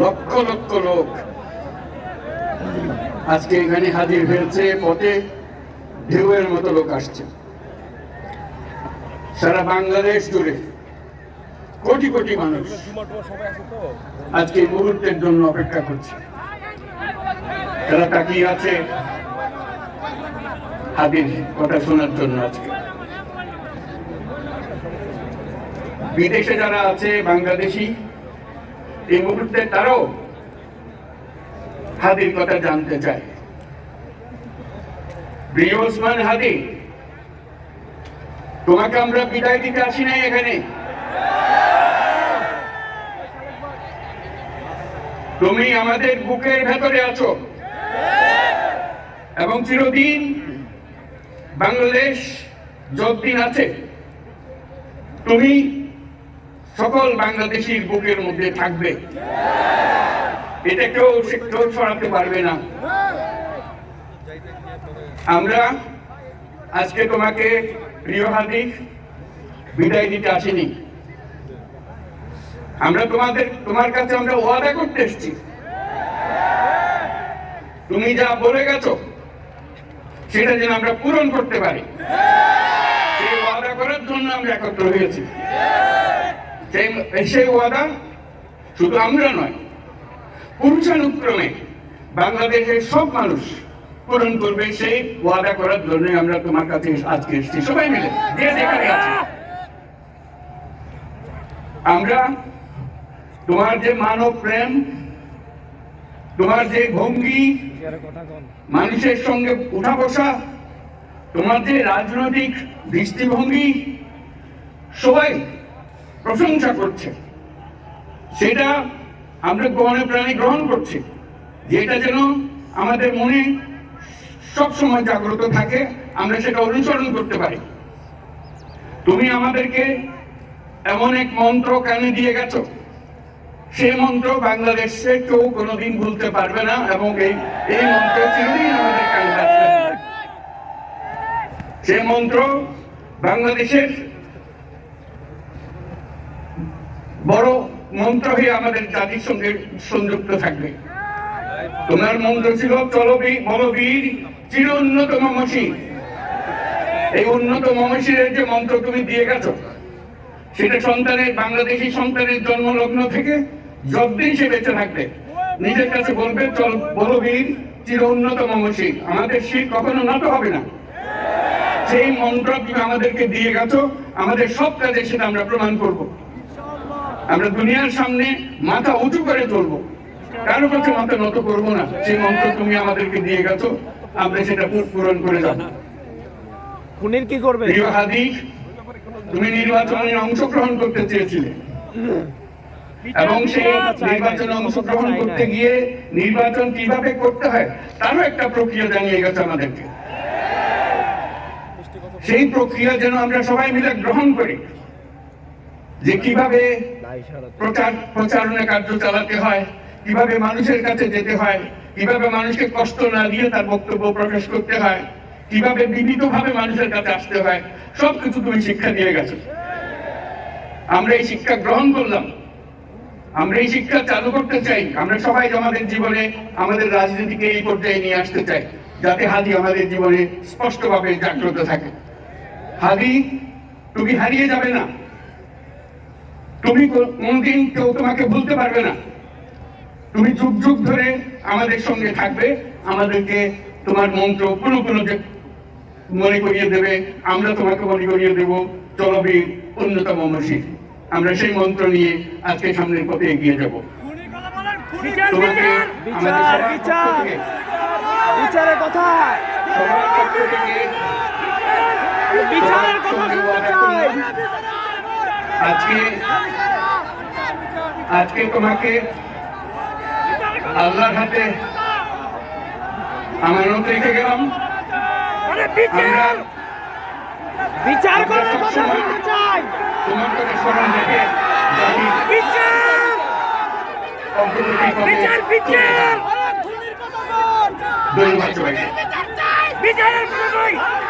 লক্ষ লক্ষ লোক আজকে এখানে হাজির হয়েছে, পথে ঢেউয়ের মতো লোক আসছে। সারা বাংলাদেশ জুড়ে কোটি কোটি মানুষ আজকে মুহূর্তের জন্য অপেক্ষা করছে। তারা তাকিয়ে আছে হাদির কথা শোনার জন্য আজকে। বিদেশে যারা আছে, বাংলাদেশি, এই মুহূর্তে তারাও হাদির কথা জানতে চায়। প্রিয় ওসমান হাদি, তোমাকে আমরা বিদায় দিতে আসি নাই এখানে? তুমি আমাদের বুকের ভেতরে আছো। এবং চিরদিন বাংলাদেশ যতদিন আছে, তুমি সকল বাংলাদেশির বুকের মধ্যে থাকবে। এটা কেউ কেউ ছড়াতে পারবে না। আমরা আজকে তোমাকে প্রিয় হাদিক বিদায় দিতে আসিনি। আমরা তোমাদের, তোমার কাছে আমরা ওয়াদা করতে এসেছি। তুমি যা বলে গেছো, সেটা যেন আমরা পূরণ করতে পারি। সেই ওয়াদা করার জন্য আমরা একত্র হয়েছি। সেই ওয়াদা শুধু আমরা নয়, পুরুষানুক্রমে বাংলাদেশের সব মানুষ পূরণ করবে সেই ওয়াদা করার জন্য আমরা তোমার কাছে আজকে এসেছি। সবাই মিলে আমরা তোমার যে মানব প্রেম, তোমার যে ভঙ্গি, মানুষের সঙ্গে উঠা বসা, তোমার যে রাজনৈতিক দৃষ্টিভঙ্গি, সবাই প্রশংসা করছে। সেটা আমরা গ্রহণে প্রাণী গ্রহণ করছি। যেটা যেন আমাদের মনে সব সময় জাগ্রত থাকে, আমরা সেটা অনুসরণ করতে পারি। তুমি আমাদেরকে এমন এক মন্ত্র কানে দিয়ে গেছো? সে মন্ত্র বাংলাদেশে কেউ কোনোদিন ভুলতে পারবে না এবং এই এই মন্ত্র চিরদিন আমাদের কানে সেই মন্ত্র বাংলাদেশের বড় মন্ত্র হয়ে আমাদের জাতির সঙ্গে সংযুক্ত থাকবে। তোমার মন্ত্র ছিল বলবীর চির উন্নত মমসি এই উন্নত মমসিরের যে মন্ত্র তুমি দিয়ে গেছো, সেটা সন্তানের, বাংলাদেশি সন্তানের জন্মলগ্ন থেকে যতদিন সে বেঁচে থাকবে। নিজের কাছে বলবে, চল বলবীর চির উন্নত মমসি আমাদের শির কখনো নত হবে না। সেই মন্ত্র তুমি আমাদেরকে দিয়ে গেছো, আমাদের সব কাজে সেটা আমরা প্রমাণ করব। আমরা দুনিয়ার সামনে মাথা উঁচু করে চলবো। কারও কাছে মাথা নত করব না। সেই মন্ত্র তুমি আমাদেরকে দিয়ে গেছো আমরা সেটা পূরণ করে যাব। খুনির কি করবে? প্রিয় হাদি তুমি নির্বাচনে অংশগ্রহণ করতে চেয়েছিলে। এবং সেই নির্বাচনে অংশগ্রহণ করতে গিয়ে নির্বাচন কীভাবে করতে হয় তারও একটা প্রক্রিয়া জানিয়ে গেছে আমাদেরকে। সেই প্রক্রিয়া যেন আমরা সবাই মিলে গ্রহণ করি। যে কীভাবে প্রচার, প্রচারণা কার্য চালাতে হয়, কীভাবে মানুষের কাছে যেতে হয়, কীভাবে মানুষকে কষ্ট না দিয়ে তার বক্তব্য প্রকাশ করতে হয়, কীভাবে মানুষের কাছে আসতে হয় তুমি শিক্ষা দিয়ে গেছো। আমরা এই শিক্ষা গ্রহণ করলাম। আমরা এই শিক্ষা চালু করতে চাই। আমরা সবাই আমাদের জীবনে আমাদের রাজনীতিকে এই পর্যায়ে নিয়ে আসতে চাই, যাতে হাদি আমাদের জীবনে স্পষ্টভাবে জাগ্রত থাকে। হাদি, তুমি হারিয়ে যাবে না। তুমি কোনদিন কেউ তোমাকে ভুলতে পারবে না। তুমি যুগ যুগ ধরে আমাদের সঙ্গে থাকবে আমাদেরকে তোমার মন্ত্র কোনো কোনো মনে করিয়ে দেবে আমরা তোমাকে মনে করিয়ে দেব চলবি অন্যতম মসজিদ। আমরা সেই মন্ত্র নিয়ে আজকে সামনের পথে এগিয়ে যাব। তোমাকে আমাদের বিচারের কথা বিচারের কথা আজকে আজকে তোমাকে আল্লাহর হাতে আমানত রেখে গেলাম। আমরা বিচার করার কথা শুনতে চাই। তোমার কথা স্মরণ রেখে জানি বিচার। বিচার বিচার! বিচারের কথা